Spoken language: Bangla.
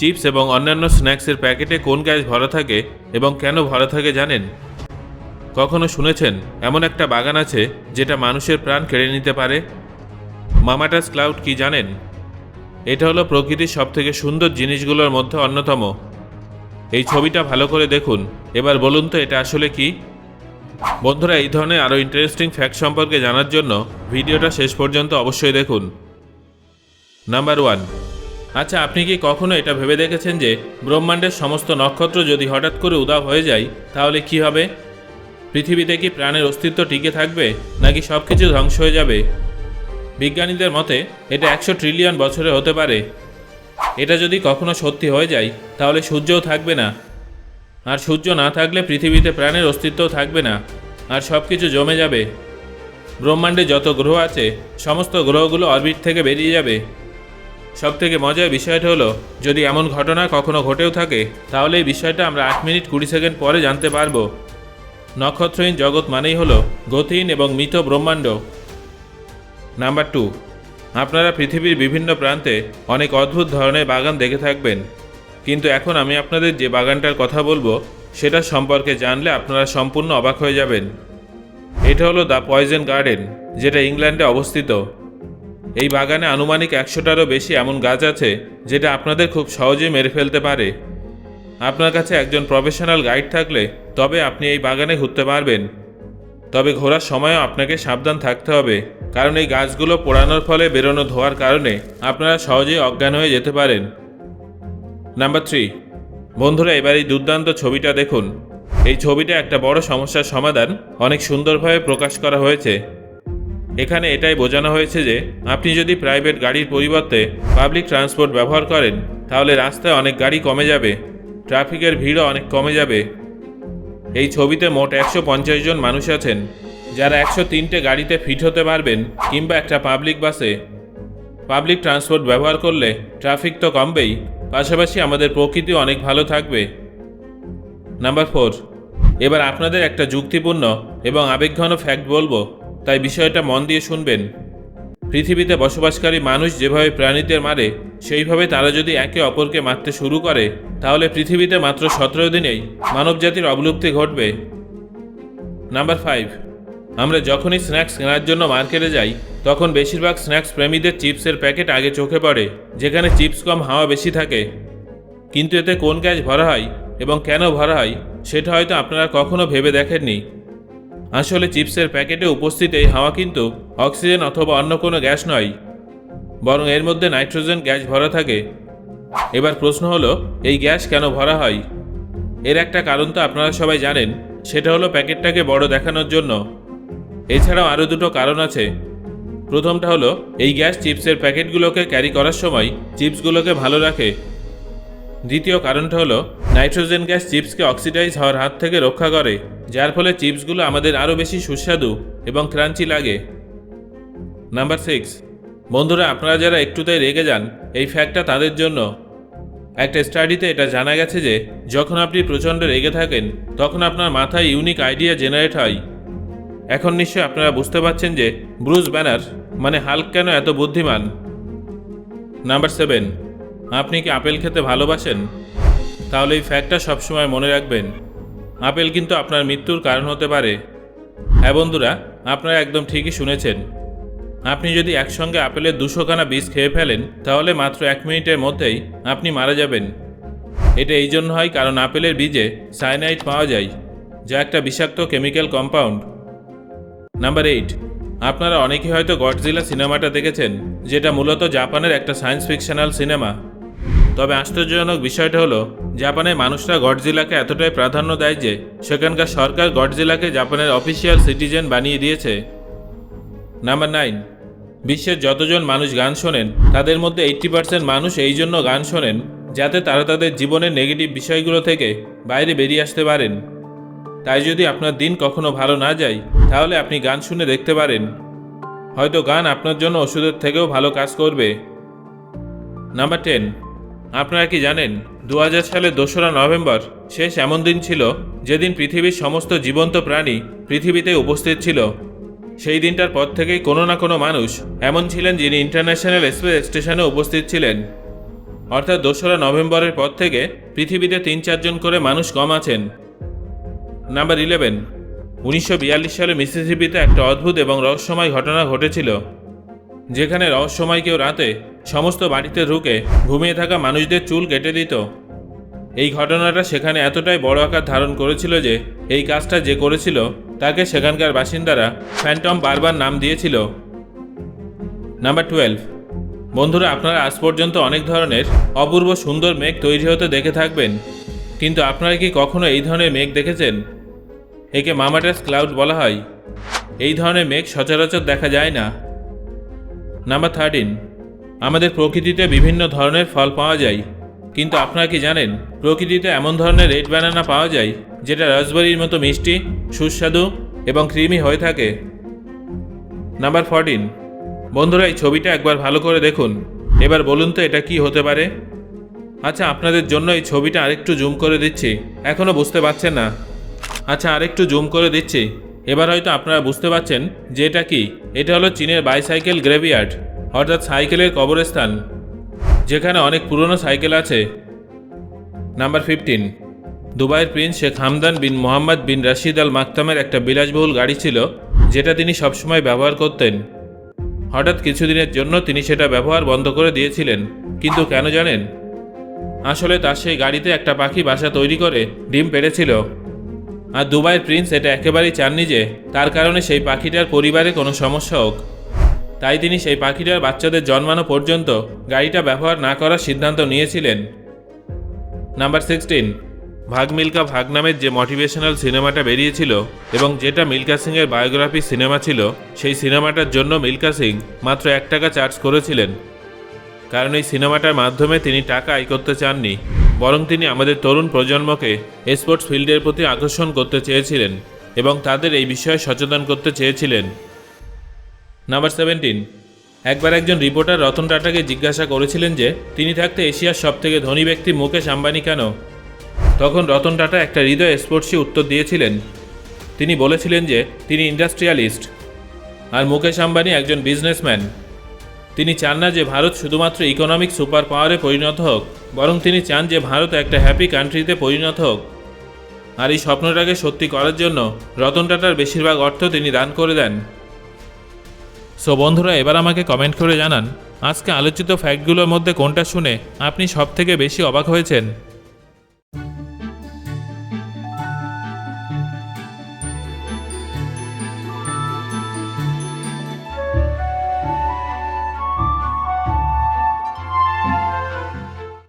চিপস এবং অন্যান্য স্ন্যাক্সের প্যাকেটে কোন গ্যাস ভরা থাকে এবং কেন ভরা থাকে জানেন? কখনো শুনেছেন এমন একটা বাগান আছে যেটা মানুষের প্রাণ কেড়ে নিতে পারে? মামাটাস ক্লাউড কি জানেন? এটা হলো প্রকৃতির সবথেকে সুন্দর জিনিসগুলোর মধ্যে অন্যতম। এই ছবিটা ভালো করে দেখুন। এবার বলুন তো এটা আসলে কি? বন্ধুরা, এই ধরনের আরও ইন্টারেস্টিং ফ্যাক্ট সম্পর্কে জানার জন্য ভিডিওটা শেষ পর্যন্ত অবশ্যই দেখুন। নাম্বার ওয়ান আচ্ছা আপনি কি কখনো এটা ভেবে দেখেছেন যে ব্রহ্মাণ্ডের সমস্ত নক্ষত্র যদি হঠাৎ করে উদাও হয়ে যায়, তাহলে কি হবে? পৃথিবীতে কি প্রাণের অস্তিত্ব টিকে থাকবে, নাকি সব কিছু ধ্বংস হয়ে যাবে? বিজ্ঞানীদের মতে, এটা একশো ট্রিলিয়ন বছরে হতে পারে। এটা যদি কখনো সত্যি হয়ে যায়, তাহলে সূর্যও থাকবে না। আর সূর্য না থাকলে পৃথিবীতে প্রাণের অস্তিত্বও থাকবে না, আর সব কিছু জমে যাবে। ব্রহ্মাণ্ডে যত গ্রহ আছে, সমস্ত গ্রহগুলো অরবিট থেকে বেরিয়ে যাবে। সব থেকে মজার বিষয়টা হলো, যদি এমন ঘটনা কখনো ঘটেও থাকে, তাহলে এই বিষয়টা আমরা আট মিনিট কুড়ি সেকেন্ড পরে জানতে পারব। নক্ষত্রহীন জগৎ মানেই হলো গতিহীন এবং মৃত ব্রহ্মাণ্ড। নাম্বার টু, আপনারা পৃথিবীর বিভিন্ন প্রান্তে অনেক অদ্ভুত ধরনের বাগান দেখে থাকবেন। কিন্তু এখন আমি আপনাদের যে বাগানটার কথা বলব, সেটা সম্পর্কে জানলে আপনারা সম্পূর্ণ অবাক হয়ে যাবেন। এটা হলো দ্য পয়জন গার্ডেন, যেটা ইংল্যান্ডে অবস্থিত। এই বাগানে আনুমানিক একশোটারও বেশি এমন গাছ আছে যেটা আপনাদের খুব সহজেই মেরে ফেলতে পারে। আপনার কাছে একজন প্রফেশনাল গাইড থাকলে তবে আপনি এই বাগানে ঘুরতে পারবেন। তবে ঘোরার সময়ও আপনাকে সাবধান থাকতে হবে, কারণ এই গাছগুলো পোড়ানোর ফলে বেরোনো ধোয়ার কারণে আপনারা সহজেই অজ্ঞান হয়ে যেতে পারেন। নাম্বার থ্রি, বন্ধুরা, এবার এই দুর্দান্ত ছবিটা দেখুন। এই ছবিটা একটা বড় সমস্যার সমাধান অনেক সুন্দরভাবে প্রকাশ করা হয়েছে। এখানে এটাই বোঝানো হয়েছে যে, আপনি যদি প্রাইভেট গাড়ির পরিবর্তে পাবলিক ট্রান্সপোর্ট ব্যবহার করেন, তাহলে রাস্তায় অনেক গাড়ি কমে যাবে, ট্রাফিকের ভিড়ও অনেক কমে যাবে। এই ছবিতে মোট একশো পঞ্চাশ জন মানুষ আছেন, যারা একশো তিনটে গাড়িতে ফিট হতে পারবেন কিংবা একটা পাবলিক বাসে। পাবলিক ট্রান্সপোর্ট ব্যবহার করলে ট্রাফিক তো কমবেই, পাশাপাশি আমাদের প্রকৃতি অনেক ভালো থাকবে। নাম্বার ফোর, এবার আপনাদের একটা যুক্তিপূর্ণ এবং আবেগঘন ফ্যাক্ট বলব। তাই বিষয়টা মন দিয়ে শুনবেন। পৃথিবীতে বসবাসকারী মানুষ যেভাবে প্রাণীদের মারে, সেইভাবে তারা যদি একে অপরকে মারতে শুরু করে, তাহলে পৃথিবীতে মাত্র সতেরো দিনেই মানবজাতির অবলুপ্তি ঘটবে। নাম্বার ফাইভ, আমরা যখনই স্ন্যাক্স কেনার জন্য মার্কেটে যাই, তখন বেশিরভাগ স্ন্যাক্স প্রেমীদের চিপসের প্যাকেট আগে চোখে পড়ে, যেখানে চিপস কম হাওয়া বেশি থাকে। কিন্তু এতে কোন গ্যাস ভরা হয় এবং কেন ভরা হয়, সেটা হয়তো আপনারা কখনো ভেবে দেখেননি। আসলে চিপসের প্যাকেটে উপস্থিত এই হাওয়া কিন্তু অক্সিজেন অথবা অন্য কোনো গ্যাস নয়, বরং এর মধ্যে নাইট্রোজেন গ্যাস ভরা থাকে। এবার প্রশ্ন হলো, এই গ্যাস কেন ভরা হয়? এর একটা কারণ তো আপনারা সবাই জানেন, সেটা হলো প্যাকেটটাকে বড় দেখানোর জন্য। এছাড়াও আরও দুটো কারণ আছে। প্রথমটা হলো, এই গ্যাস চিপসের প্যাকেটগুলোকে ক্যারি করার সময় চিপসগুলোকে ভালো রাখে। দ্বিতীয় কারণটা হলো, নাইট্রোজেন গ্যাস চিপসকে অক্সিডাইজ হওয়ার হাত থেকে রক্ষা করে, যার ফলে চিপসগুলো আমাদের আরও বেশি সুস্বাদু এবং ক্রাঞ্চি লাগে। Number six. বন্ধুরা, আপনারা যারা একটুতেই রেগে যান, এই ফ্যাক্টটা তাদের জন্য। একটা স্টাডিতে এটা জানা গেছে যে, যখন আপনি প্রচণ্ড রেগে থাকেন, তখন আপনার মাথায় ইউনিক আইডিয়া জেনারেট হয়। এখন নিশ্চয়ই আপনারা বুঝতে পারছেন যে, ব্রুস ব্যানার মানে হাল্ক কেন এত বুদ্ধিমান? Number seven. আপনি কি আপেল খেতে ভালোবাসেন? তাহলে এই ফ্যাক্টটা সবসময় মনে রাখবেন। আপেল কিন্তু আপনার মৃত্যুর কারণ হতে পারে। হ্যাঁ বন্ধুরা, আপনারা একদম ঠিকই শুনেছেন। আপনি যদি একসঙ্গে আপেলের দুশোখানা বীজ খেয়ে ফেলেন, তাহলে মাত্র এক মিনিটের মধ্যেই আপনি মারা যাবেন। এটা এই জন্য হয় কারণ আপেলের বীজে সাইনাইড পাওয়া যায়, যা একটা বিষাক্ত কেমিক্যাল কম্পাউন্ড নাম্বার এইট আপনারা অনেকে হয়তো গডজিলা সিনেমাটা দেখেছেন, যেটা মূলত জাপানের একটা সায়েন্স ফিকশনাল সিনেমা তবে আশ্চর্যজনক বিষয়টা হলো, জাপানের মানুষরা গডজিলাকে এতটাই প্রাধান্য দেয় যে সেখানকার সরকার গডজিলাকে জাপানের অফিসিয়াল সিটিজেন বানিয়ে দিয়েছে। নাম্বার নাইন বিশ্বের যতজন মানুষ গান শোনেন, তাদের মধ্যে এইট্টি পার্সেন্ট মানুষ এই জন্য গান শোনেন, যাতে তারা তাদের জীবনের নেগেটিভ বিষয়গুলো থেকে বাইরে বেরিয়ে আসতে পারেন। তাই যদি আপনার দিন কখনো ভালো না যায়, তাহলে আপনি গান শুনে দেখতে পারেন। হয়তো গান আপনার জন্য ওষুধের থেকেও ভালো কাজ করবে। নাম্বার টেন আপনারা কি জানেন দু সালের দোসরা নভেম্বর শেষ এমন দিন ছিল যেদিন পৃথিবীর সমস্ত জীবন্ত প্রাণী পৃথিবীতে উপস্থিত ছিল। সেই দিনটার পর থেকেই কোনো না কোনো মানুষ এমন ছিলেন যিনি ইন্টারন্যাশনাল স্পেস স্টেশনে উপস্থিত ছিলেন। অর্থাৎ দোসরা নভেম্বরের পর থেকে পৃথিবীতে তিন চারজন করে মানুষ কম আছেন। নাম্বার ইলেভেন, উনিশশো বিয়াল্লিশ সালে মিসিসিপিতে একটা অদ্ভুত এবং রহস্যময় ঘটনা ঘটেছিল, যেখানে রহস্যময় কেউ রাতে সমস্ত বাড়িতে ঢুকে ঘুমিয়ে থাকা মানুষদের চুল কেটে দিত। এই ঘটনাটা সেখানে এতটাই বড় আকার ধারণ করেছিল যে, এই কাজটা যে করেছিল, তাকে সেখানকার বাসিন্দারা ফ্যান্টম বারবার নাম দিয়েছিল। Number twelve. বন্ধুরা, আপনারা আজ পর্যন্ত অনেক ধরনের অপূর্ব সুন্দর মেঘ তৈরি হতে দেখে থাকবেন। কিন্তু আপনারা কি কখনো এই ধরনের মেঘ দেখেছেন? একে মামাটাস ক্লাউড বলা হয়। এই ধরনের মেঘ সচরাচর দেখা যায় না। Number thirteen. আমাদের প্রকৃতিতে বিভিন্ন ধরনের ফল পাওয়া যায়। কিন্তু আপনারা কি জানেন, প্রকৃতিতে এমন ধরনের রেড ব্যানানা পাওয়া যায়, যেটা রাসবেরির মতো মিষ্টি, সুস্বাদু এবং ক্রিমি হয়ে থাকে? নাম্বার ফোরটিন বন্ধুরা, এই ছবিটা একবার ভালো করে দেখুন। এবার বলুন তো এটা কি হতে পারে? আচ্ছা আপনাদের জন্য এই ছবিটা আরেকটু জুম করে দিচ্ছি। এখনও বুঝতে পারছেন না। আচ্ছা আরেকটু জুম করে দিচ্ছি। এবার হয়তো আপনারা বুঝতে পারছেন যে এটা কি। এটা হলো চীনের বাইসাইকেল গ্রেভিয়ার্ড। অর্থাৎ সাইকেলের কবরস্থান, যেখানে অনেক পুরনো সাইকেল আছে। নাম্বার ফিফটিন, দুবাইয়ের prince Sheikh Hamdan bin Mohammed bin Rashid Al মাকতামের একটা বিলাসবহুল গাড়ি ছিল, যেটা তিনি সবসময় ব্যবহার করতেন। হঠাৎ কিছুদিনের জন্য তিনি সেটা ব্যবহার বন্ধ করে দিয়েছিলেন, কিন্তু কেন জানেন? আসলে তার সেই গাড়িতে একটা পাখি বাসা তৈরি করে ডিম পেড়েছিল। আর দুবাইয়ের প্রিন্স এটা একেবারেই চাননি যে, তার কারণে সেই পাখিটার পরিবারে কোনো সমস্যা হোক। তাই তিনি সেই পাখিটার বাচ্চাদের জন্মানো পর্যন্ত গাড়িটা ব্যবহার না করার সিদ্ধান্ত নিয়েছিলেন। নাম্বার সিক্সটিন, ভাগ মিল্কা ভাগ নামের যে মোটিভেশনাল সিনেমাটা বেরিয়েছিল এবং যেটা মিল্কা সিংয়ের বায়োগ্রাফি সিনেমা ছিল, সেই সিনেমাটার জন্য মিল্কা সিং মাত্র এক টাকা চার্জ করেছিলেন। কারণ এই সিনেমাটার মাধ্যমে তিনি টাকা আয় করতে চাননি, বরং তিনি আমাদের তরুণ প্রজন্মকে স্পোর্টস ফিল্ডের প্রতি আকর্ষণ করতে চেয়েছিলেন এবং তাদের এই বিষয়ে সচেতন করতে চেয়েছিলেন। নাম্বার সেভেন্টিন একবার একজন রিপোর্টার রতন টাটাকে জিজ্ঞাসা করেছিলেন যে, তিনি থাকতে এশিয়ার সবথেকে ধনী ব্যক্তি মুকেশ আম্বানি কেন? তখন রতন টাটা একটা হৃদয় স্পর্শী উত্তর দিয়েছিলেন। তিনি বলেছিলেন যে, তিনি ইন্ডাস্ট্রিয়ালিস্ট। আর মুকেশ আম্বানি একজন বিজনেসম্যান তিনি চান না যে ভারত শুধুমাত্র ইকোনমিক সুপার পাওয়ারে পরিণত হোক, বরং তিনি চান যে ভারত একটা হ্যাপি কান্ট্রিতে পরিণত হোক। আর এই স্বপ্নটাকে সত্যি করার জন্য রতন টাটার বেশিরভাগ অর্থ তিনি দান করে দেন। সো বন্ধুরা, এবার আমাকে কমেন্ট করে জানান, আজকে আলোচিত ফ্যাক্টগুলোর মধ্যে কোনটা শুনে আপনি সবথেকে বেশি অবাক হয়েছেন?